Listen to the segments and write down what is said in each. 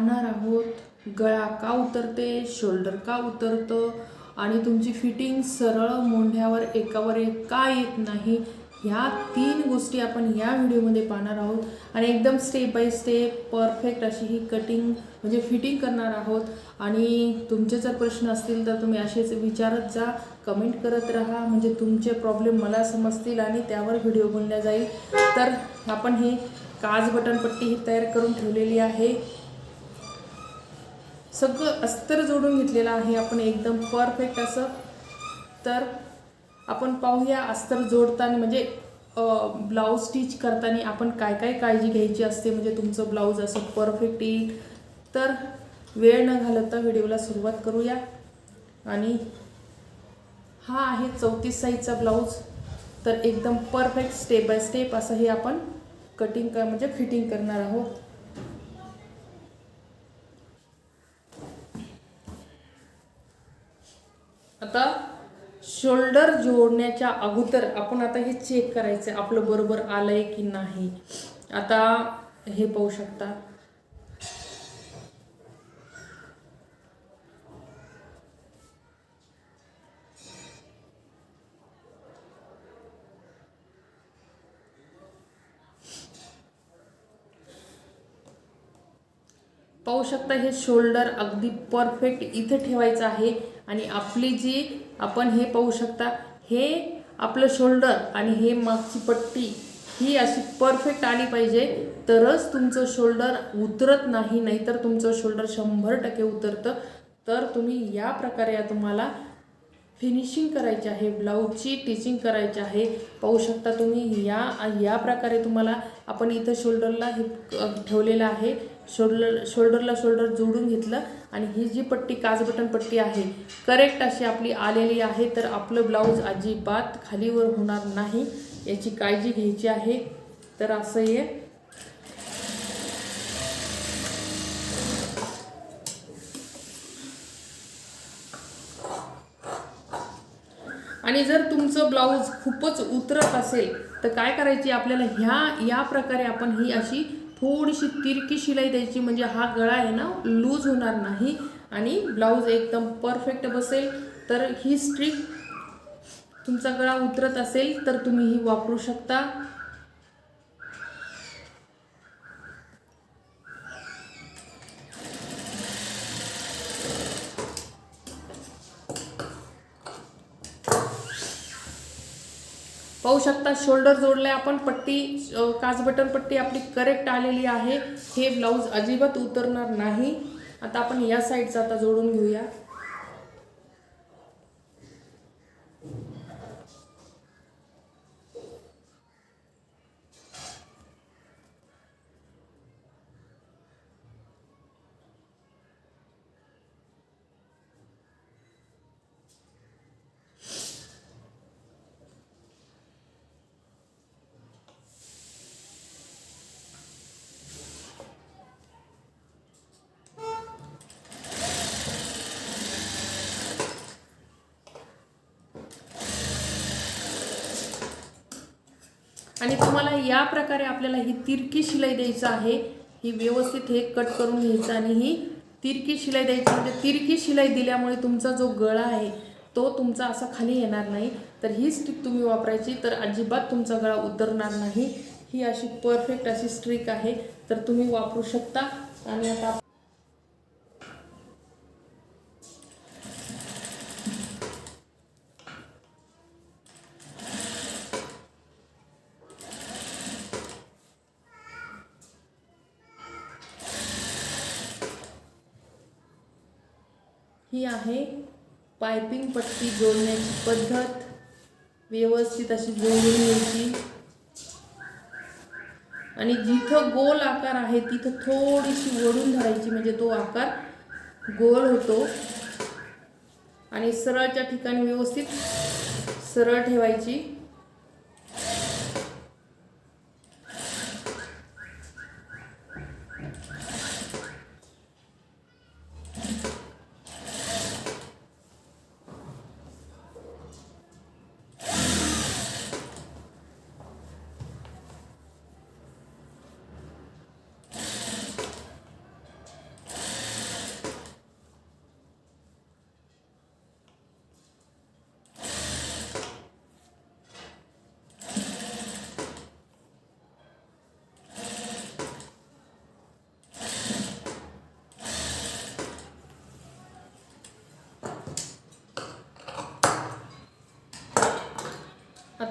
पाहणार आहोत. गळा का उतरते? शोल्डर का उतरतं? आणि तुमची फिटिंग सरळ मोंढ्यावर एकावर एक का येत नाही? ह्या तीन गोष्टी आपण या व्हिडिओमध्ये पाहणार आहोत. आणि एकदम स्टेप बाय स्टेप परफेक्ट अशी ही कटिंग म्हणजे फिटिंग करणार आहोत. आणि तुमचे जर प्रश्न असतील तर तुम्ही असेच विचारत जा. कमेंट करत राहा. म्हणजे तुमचे प्रॉब्लेम मला समजतील आणि त्यावर व्हिडिओ बनल्या जाईल. तर आपण हे काज बटनपट्टी ही तयार करून ठेवलेली आहे. सगळं अस्तर जोडून घेतलेलं आहे. आपण एकदम परफेक्ट असं. तर आपण पाहूया अस्तर जोडताना म्हणजे ब्लाऊज स्टिच करताना आपण काय काय काळजी घ्यायची असते? म्हणजे तुमचं ब्लाऊज असं परफेक्ट येईल. तर वेळ न घालवता व्हिडिओला सुरुवात करूया. आणि हा आहे चौतीस साईजचा ब्लाऊज तर एकदम परफेक्ट स्टेप बाय स्टेप असं हे आपण कटिंग कर म्हणजे फिटिंग करणार आहोत. आता शोल्डर जोडण्याच्या अगोदर आपण आता हे चेक करायचं आपलं बरोबर आलंय की नाही. आता हे पाहू शकता. पाहू शकता हे शोल्डर अगदी परफेक्ट इथे ठेवायचं आहे. आणि आपली जी आपण हे पाहू शकता हे आपलं शोल्डर आणि हे मागची पट्टी ही अशी परफेक्ट आली पाहिजे. तरच तुमचं शोल्डर उतरत नाही नाहीतर तुमचं शोल्डर शंभर टक्के उतरतं. तर तुम्ही या प्रकारे तुम्हाला फिनिशिंग करायची आहे ब्लाऊजची टिचिंग करायची आहे. पाहू शकता तुम्ही या या प्रकारे तुम्हाला आपण इथं शोल्डरला हे ठेवलेलं आहे. शोल्डर शोल्डरला शोल्डर जोडून घेतलं आणि ही जी पट्टी काजबटन पट्टी आहे करेक्ट अशी आपली आलेली आहे तर आपलं ब्लाऊज अजिबात खालीवर होणार नाही याची काळजी घ्यायची आहे. तर असं हे आणि जर तुमचं ब्लाऊज खूपच उतरत असेल तर काय करायची आपल्याला ह्या या प्रकारे आपण ही अशी थोडीशी तिरकी शिलाई द्यायची म्हणजे हा गळा आहे ना लूज होणार नाही आणि ब्लाऊज एकदम परफेक्ट बसेल. तर ही स्ट्रिक तुमचा गळा उतरत असेल तर तुम्ही ही वापरू शकता. पाहू शकता शोल्डर जोडले आपण पट्टी काच बटन पट्टी आपली करेक्ट आलेली आहे. हे ब्लाऊज अजिबात उतरणार नाही. आता आपण या साईडचा आता जोडून घेऊया. आणि तुम्हाला या प्रकारे आपल्याला ही तिरकी शिलाई द्यायचं आहे. ही व्यवस्थित हे कट करून घ्यायचं आणि ही तिरकी शिलाई द्यायची. म्हणजे तिरकी शिलाई दिल्यामुळे तुमचा जो गळा आहे तो तुमचा असा खाली येणार नाही. तर ही स्ट्रिक तुम्ही वापरायची. तर अजिबात तुमचा गळा उतरणार नाही. ही अशी परफेक्ट अशी स्ट्रिक आहे. तर तुम्ही वापरू शकता. आणि आता ही आहे पायपिंग पट्टी जोडण्याची पद्धत. व्यवस्थित अशी जोडून घ्यायची. आणि जिथं गोल आकार आहे तिथं थोडीशी वळून धरायची म्हणजे तो आकार गोल होतो. आणि सरळच्या ठिकाणी व्यवस्थित सरळ ठेवायची.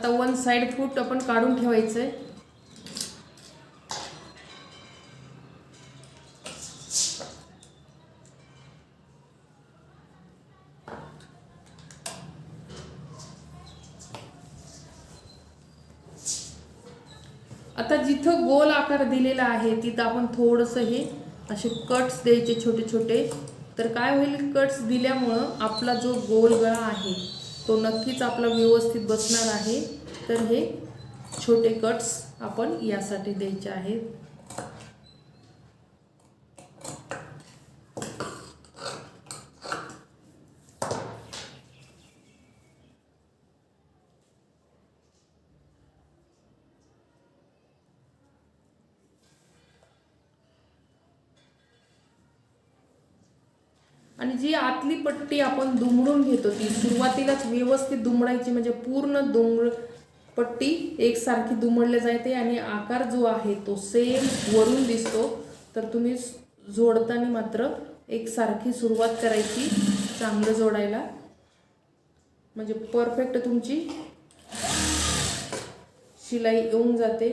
वन साईड फूट आपण काढून ठेवायचं आहे आता जिथं गोल आकार दिलेला आहे तिथं आपण थोडंसं हे असे कट्स द्यायचे छोटे छोटे. तर काय होईल कट्स दिल्यामुळं आपला जो गोल गळा आहे तो नक्कीच आपला व्यवस्थित बसणार आहे. तर हे छोटे कट्स आपण यासाठी द्यायचे आहेत. आणि जी आतली पट्टी आपण दुमडून घेतो ती सुरुवातीलाच व्यवस्थित दुमडायची म्हणजे पूर्ण दुमड पट्टी एकसारखी दुमडल्या जाते आणि आकार जो आहे तो सेम वरून दिसतो. तर तुम्ही जोडताना मात्र एकसारखी सुरुवात करायची चांगलं जोडायला. म्हणजे परफेक्ट तुमची शिलाई येऊन जाते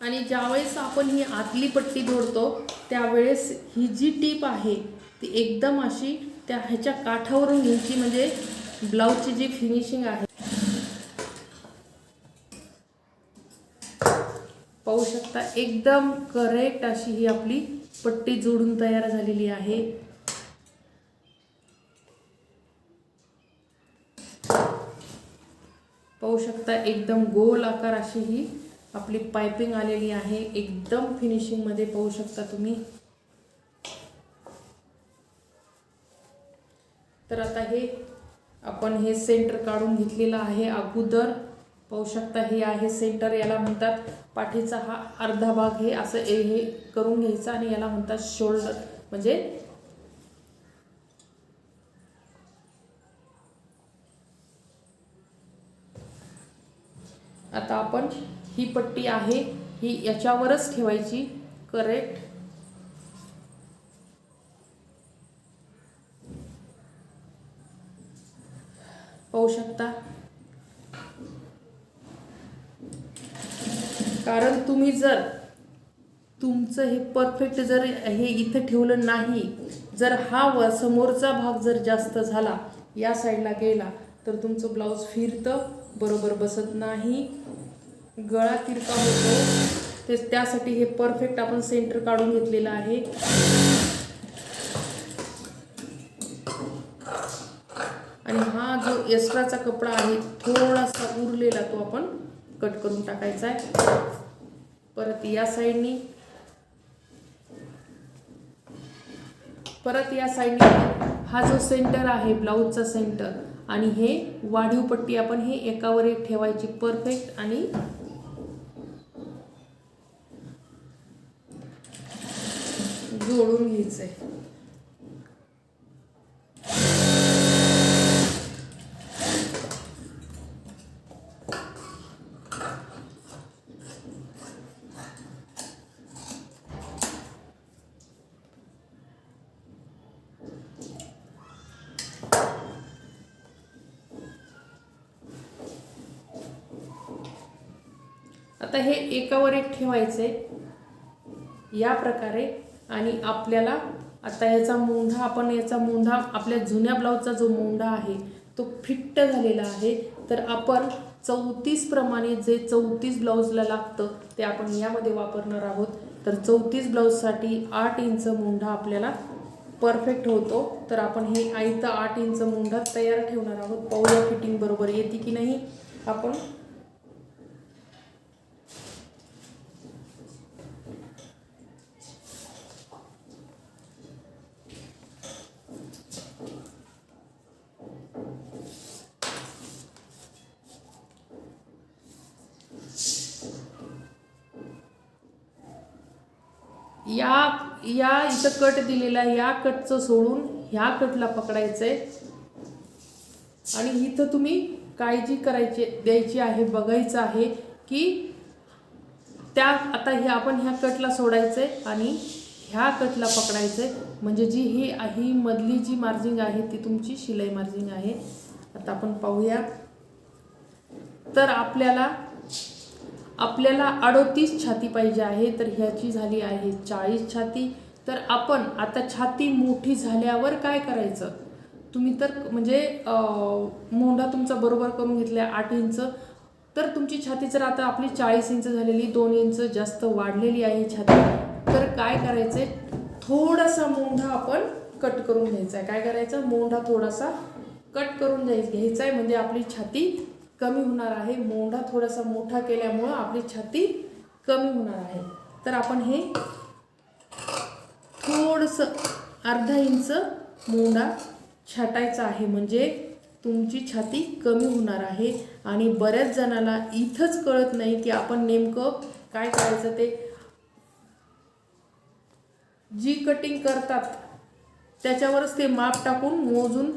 आणि ज्यावेळेस आपण ही आतली पट्टी जोडतो त्यावेळेस ही जी टीप आहे ती एकदम अशी त्या ह्याच्या काठावरून घ्यायची म्हणजे ब्लाऊजची जी फिनिशिंग आहे. पाहू शकता एकदम करेक्ट अशी ही आपली पट्टी जोडून तयार झालेली आहे. पाहू शकता एकदम गोल आकार अशी ही आपली पायपिंग आलेली आहे. एकदम फिनिशिंगमध्ये पाहू शकता तुम्ही. तर आता हे आपण हे सेंटर काढून घेतलेलं आहे अगोदर. पाहू शकता हे आहे सेंटर याला म्हणतात पाठीचा हा अर्धा भाग. हे असं हे हे करून घ्यायचा आणि याला म्हणतात शोल्डर म्हणजे आता आपण ही पट्टी आहे ही याच्यावरच ठेवायची. करेक्ट पाहू शकता? कारण तुम्ही जर तुमचं हे परफेक्ट जर हे इथं ठेवलं नाही जर हा व समोरचा भाग जर जास्त झाला या साईडला गेला तर तुमचं ब्लाऊज फिरतं बरोबर बसत नाही. गळा तिरका होतो. ते त्यासाठी हे परफेक्ट आपण सेंटर काढून घेतलेलं आहे. आणि हा जो एक्स्ट्राचा कपडा आहे थोडासा उरलेला तो आपण कट करून टाकायचा आहे. परत या साईडनी परत या साईडने हा जो सेंटर आहे ब्लाऊजचा सेंटर आणि हे वाढीव पट्टी आपण हे एकावर एक ठेवायची परफेक्ट आणि जोडून घ्यायचंय. आता हे एकावर एक ठेवायचे या प्रकारे आणि आपल्याला आता याचा मोंढा आपण याचा मोंढा आपल्या जुन्या ब्लाऊजचा जो मोंढा आहे तो फिट्ट झालेला आहे. तर आपण चौतीसप्रमाणे जे चौतीस ब्लाऊजला लागतं ते आपण यामध्ये वापरणार आहोत. तर चौतीस ब्लाऊजसाठी आठ इंच मोंढा आपल्याला परफेक्ट होतो. तर आपण हे आईचं आठ इंच मोंढा तयार ठेवणार आहोत. पाहूया फिटिंग बरोबर येते की नाही. आपण या या इथं कट दिलेला या कटचं सोडून ह्या कटला पकडायचं आहे आणि इथं तुम्ही काळजी करायची द्यायची आहे बघायचं आहे की त्या आता हे आपण ह्या कटला सोडायचं आहे आणि ह्या कटला पकडायचं आहे म्हणजे जी ही ही मधली जी मार्जिंग आहे ती तुमची शिलाई मार्जिंग आहे. आता आपण पाहूया. तर आपल्याला आपल्याला अडोतीस छाती पाहिजे आहे तर ह्याची झाली आहे चाळीस छाती. तर आपण आता छाती मोठी झाल्यावर काय करायचं? तुम्ही तर म्हणजे मोंढा तुमचा बरोबर करून घेतला आठ इंच. तर तुमची छाती जर आता आपली चाळीस इंच झालेली दोन इंच जास्त वाढलेली आहे छाती तर काय करायचंय? थोडासा मोंढा आपण कट करून घ्यायचा आहे. काय करायचं? मोंढा थोडासा कट करून घ्यायचा आहे. म्हणजे आपली छाती कमी होणार आहे. मोंढा थोडासा मोठा केल्यामुळं आपली छाती कमी होणार आहे. तर आपण हे थोडंसं अर्धा इंच मोंढा छाटायचा आहे. म्हणजे तुमची छाती कमी होणार आहे. आणि बऱ्याच जणाला इथंच कळत नाही की आपण नेमकं काय करायचं ते. जी कटिंग करतात त्याच्यावरच ते माप टाकून मोजून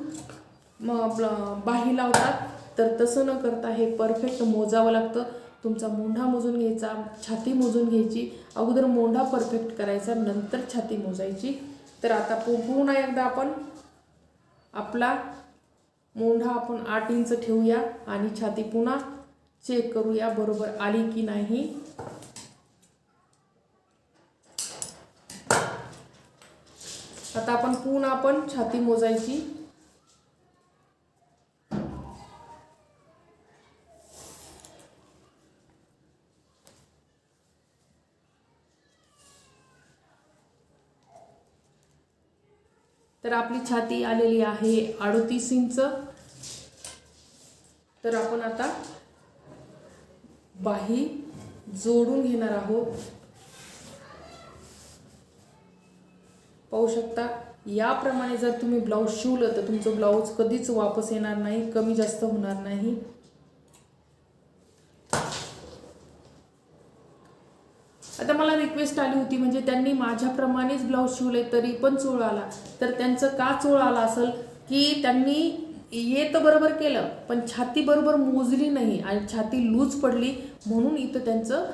आपलं बाही लावतात. तर तसं न करता हे परफेक्ट मोजावं लागतं. तुमचा मोंढा मोजून घ्यायचा छाती मोजून घ्यायची. अगोदर मोंढा परफेक्ट करायचा नंतर छाती मोजायची. तर आता पु- पुन्हा एकदा आपण आपला मोंढा आपण आठ इंच ठेवूया आणि छाती पुन्हा चेक करूया बरोबर आली की नाही. आता आपण पुन्हा आपण छाती मोजायची. तर आपली छाती आलेली आहे अडतीस इंच. तर आपण आता बाही जोडून घेणार आहोत. पाहू शकता याप्रमाणे जर तुम्ही ब्लाऊज शिवलं तर तुमचं ब्लाऊज कधीच वापस येणार नाही कमी जास्त होणार नाही. आता मला रिक्वेस्ट आली होती म्हणजे त्यांनी माझ्याप्रमाणेच ब्लाऊज शिवले तरी पण चोळ आला. तर त्यांचं का चोळ आला असेल? की त्यांनी ये तर बरोबर केलं पण छाती बरोबर मोजली नाही आणि छाती लूज पडली म्हणून इथं त्यांचं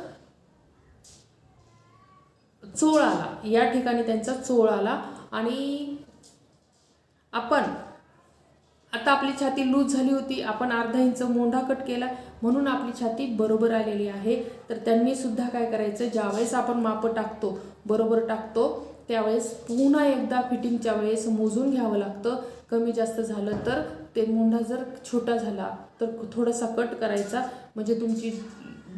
चोळ आला. या ठिकाणी त्यांचा चोळ आला. आणि आपण आता आपली छाती लूज झाली होती. आपण अर्धा इंच मोंढा कट केला. म्हणून आपली छाती बरोबर आलेली आहे. तर त्यांनी सुद्धा काय करायचं? ज्यावेळेस आपण माप टाकतो बरोबर टाकतो त्यावेळेस पुन्हा एकदा फिटिंगच्या वेळेस मोजून घ्यावं लागतं. कमी जास्त झालं तर ते मोंढा जर छोटा झाला तर थोडासा कट करायचा. म्हणजे तुमची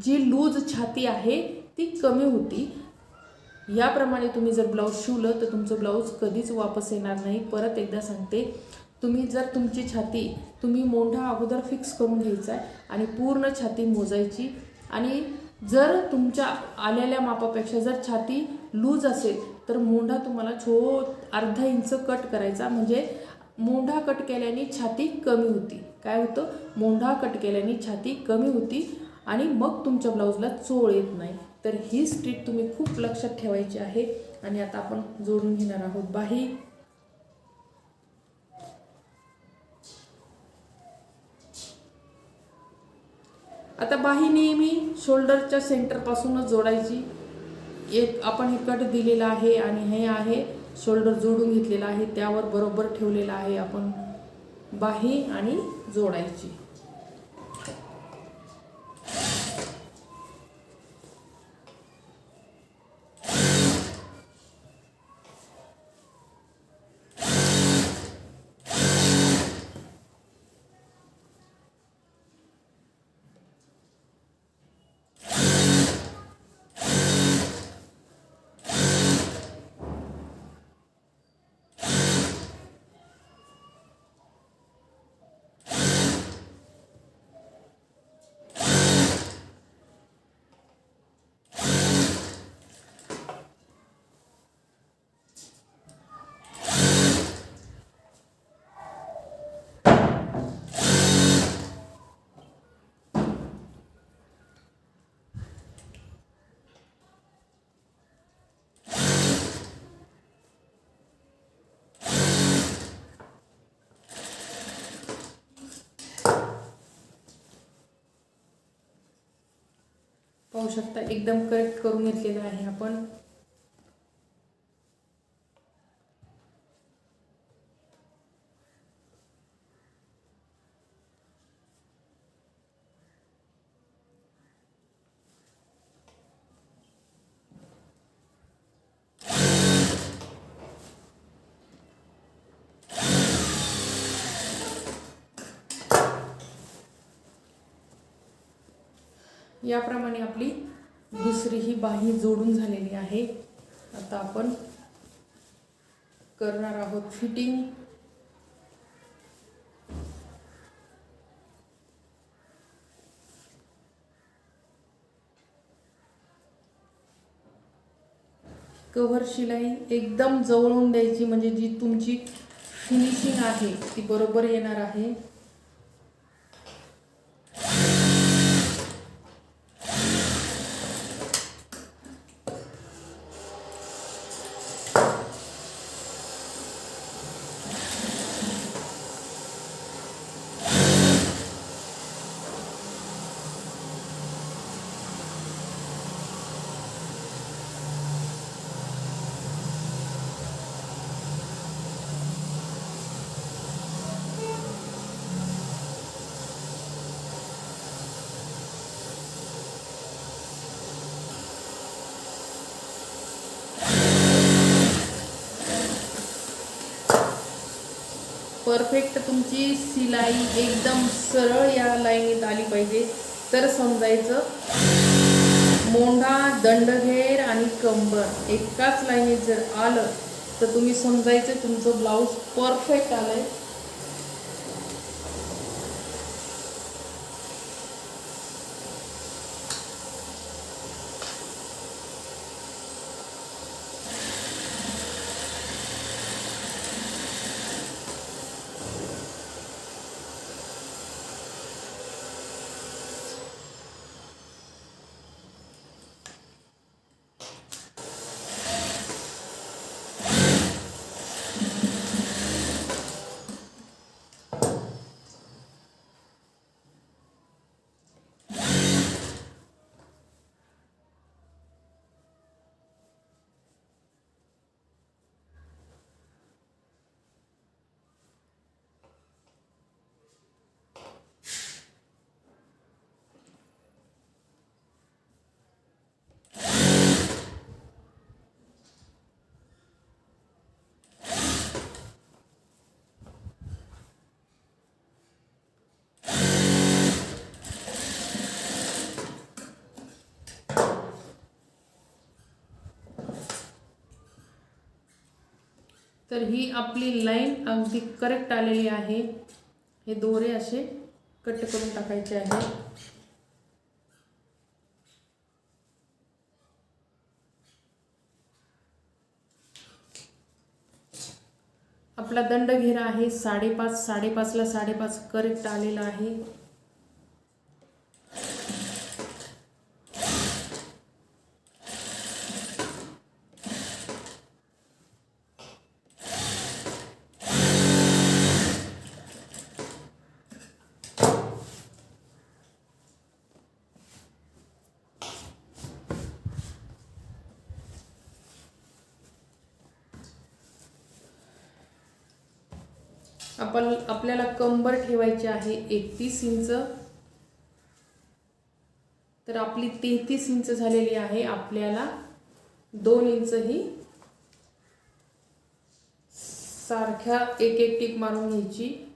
जी लूज छाती आहे ती कमी होती. याप्रमाणे तुम्ही जर ब्लाऊज शिवलं तर तुमचं ब्लाऊज कधीच वापस येणार नाही. परत एकदा सांगते. तुम्ही जर तुमची छाती तुम्ही मोंढा अगोदर फिक्स करून घ्यायचा आहे आणि पूर्ण छाती मोजायची आणि जर तुमच्या आलेल्या मापापेक्षा जर छाती लूज असेल तर मोंढा तुम्हाला छो अर्धा इंच कट करायचा. म्हणजे मोंढा कट केल्याने छाती कमी होती. काय होतं? मोंढा कट केल्याने छाती कमी होती आणि मग तुमच्या ब्लाऊजला चोळ येत नाही. तर ही स्ट्रीट तुम्ही खूप लक्षात ठेवायची आहे. आणि आता आपण जोडून घेणार आहोत बाही. आता बाही नेहमी शोल्डरच्या सेंटरपासूनच जोडायची. एक आपण हे कट दिलेला आहे आणि हे आहे. शोल्डर जोडून घेतलेला आहे. त्यावर बरोबर ठेवलेला आहे आपण बाही आणि जोडायची. पाहू शकता एकदम करेक्ट करून घेतलेलं आहे आपण. याप्रमाणे आपली दुसरी ही बाही जोडून झालेली आहे. आता आपण करणार आहोत फिटिंग. कव्हर शिलाई एकदम जवळून द्यायची म्हणजे जी तुमची फिनिशिंग आहे ती बरोबर येणार आहे. परफेक्ट तुमची सिलाई एकदम सरळ या लाईनीत आली पाहिजे. तर समजायचं मोंढा दंडघेर आणि कंबर एकाच लाईनीत जर आलं तर तुम्ही समजायचं तुमचं ब्लाऊज परफेक्ट आलं आहे तर ही आपली लाईन अगदी करेक्ट आलेली आहे. हे दोरे असे कट करून टाकायचे आहे आपला दंड घेरा आहे. साडेपाच साडेपाचला साडेपाच करेक्ट आलेला आहे. आपण आपल्याला कंबर ठेवायची आहे एकतीस इंच. तर आपली तेहतीस इंच झालेली आहे. आपल्याला दोन इंच ही सारख्या एक एक टीप मारून घ्यायची.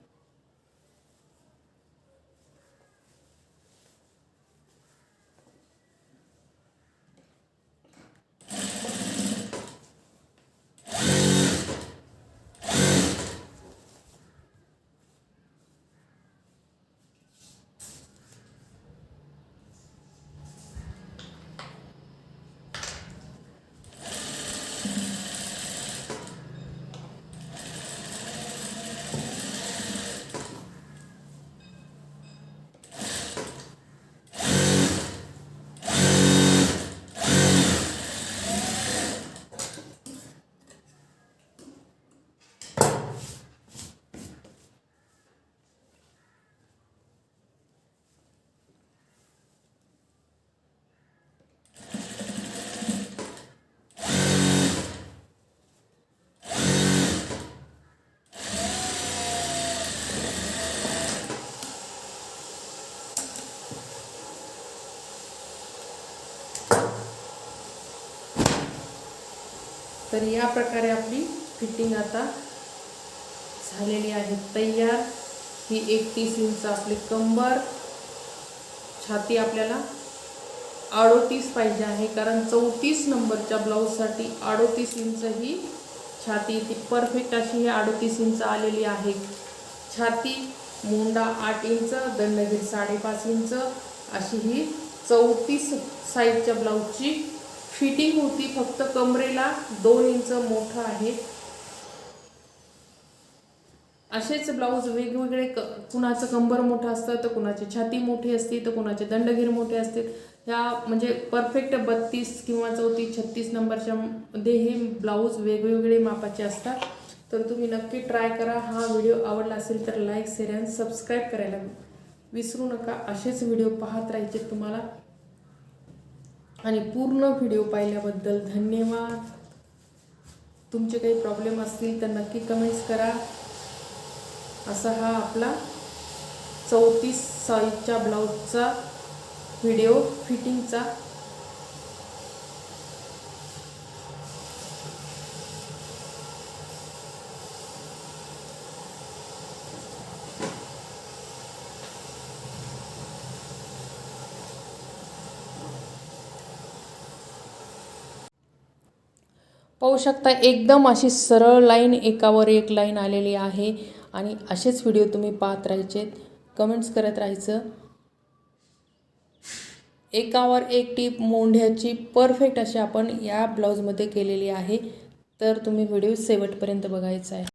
तर या प्रकारे आपली फिटिंग आता झालेली आहे. तयार. ही एकतीस इंच आपली कंबर. छाती आपल्याला अडोतीस पाहिजे आहे कारण चौतीस नंबरच्या ब्लाऊजसाठी अडोतीस इंच ही छाती ती परफेक्ट अशी ही अडोतीस इंच आलेली आहे. छाती मुंडा आठ इंच दंडगीर साडेपाच इंच अशी ही चौतीस साईजच्या ब्लाऊजची फिटिंग होती फक्त कमरेला दोन इंच मोठं आहे. असेच ब्लाऊज वेगवेगळे क कुणाचं कंबर मोठं असतं तर कुणाची छाती मोठी असते तर कुणाचे दंडगीर मोठे असतील ह्या म्हणजे परफेक्ट बत्तीस किंवा चौतीस छत्तीस नंबरच्या मध्ये हे ब्लाऊज वेगवेगळे मापाचे असतात. तर तुम्ही नक्की ट्राय करा. हा व्हिडिओ आवडला असेल तर लाईक शेअर आणि सबस्क्राईब करायला विसरू नका. असेच व्हिडिओ पाहत राहायचे तुम्हाला. आणि पूर्ण व्हिडिओ पाहिल्याबद्दल धन्यवाद. तुमचे काही प्रॉब्लेम असतील तर नक्की कमेंट्स करा. असा हा आपला चौतीस साईजच्या ब्लाऊजचा व्हिडिओ फिटिंगचा शकता. एकदम अशी सरळ लाईन एकावर एक लाईन आलेली आहे. आणि असेच व्हिडिओ तुम्ही पाहत राहायचे कमेंट्स करत राहायचं. एकावर एक टीप मोंढ्याची परफेक्ट अशी आपण या ब्लाऊजमध्ये केलेली आहे. तर तुम्ही व्हिडिओ शेवटपर्यंत बघायचा आहे.